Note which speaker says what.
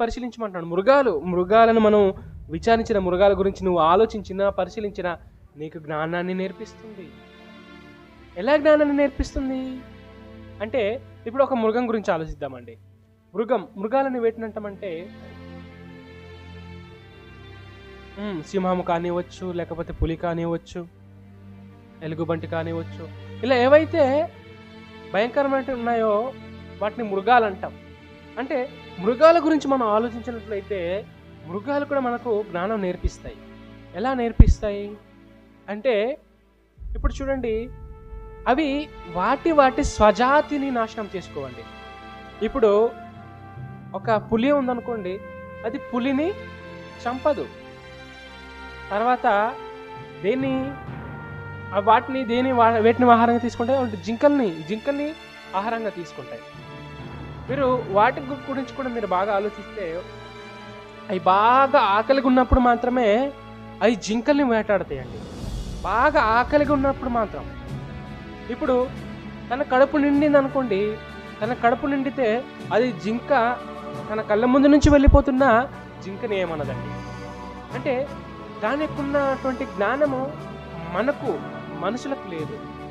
Speaker 1: పరిశీలించమంటున్నాడు. మృగాలు మృగాలను మనం విచారించిన మృగాల గురించి నువ్వు ఆలోచించిన పరిశీలించిన నీకు జ్ఞానాన్ని నేర్పిస్తుంది. ఎలా జ్ఞానాన్ని నేర్పిస్తుంది? అంటే ఇప్పుడు ఒక మృగం గురించి ఆలోచిద్దామండి. మృగం మృగాలను వేటినంటామంటే సింహం సింహము కానివ్వచ్చు లేకపోతే పులి కానివ్వచ్చు ఎలుగుబంటి కానివ్వచ్చు ఇలా ఏవైతే భయంకరమైనవి ఉన్నాయో వాటిని మృగాలు అంటాం. అంటే మృగాల గురించి మనం ఆలోచించినట్లయితే మృగాలు కూడా మనకు జ్ఞానం నేర్పిస్తాయి. ఎలా నేర్పిస్తాయి? అంటే ఇప్పుడు చూడండి అవి వాటి వాటి స్వజాతిని నాశనం చేసుకోవండి. ఇప్పుడు ఒక పులి ఉందనుకోండి అది పులిని చంపదు. తర్వాత దేన్ని వాటిని దేని వేటిని ఆహారంగా తీసుకుంటాయి? అంటే జింకల్ని జింకల్ని ఆహారంగా తీసుకుంటాయి. మీరు వాటి గురించి కూడా మీరు బాగా ఆలోచిస్తే అవి బాగా ఆకలిగా ఉన్నప్పుడు మాత్రమే అవి జింకల్ని వేటాడతాయండి. బాగా ఆకలిగా ఉన్నప్పుడు మాత్రం. ఇప్పుడు తన కడుపు నిండింది అనుకోండి తన కడుపు నిండితే అది జింక తన కళ్ళ ముందు నుంచి వెళ్ళిపోతున్న జింకని ఏమన్నదండి అంటే దానికి ఉన్నటువంటి జ్ఞానము మనకు మనుషులకు లేదు.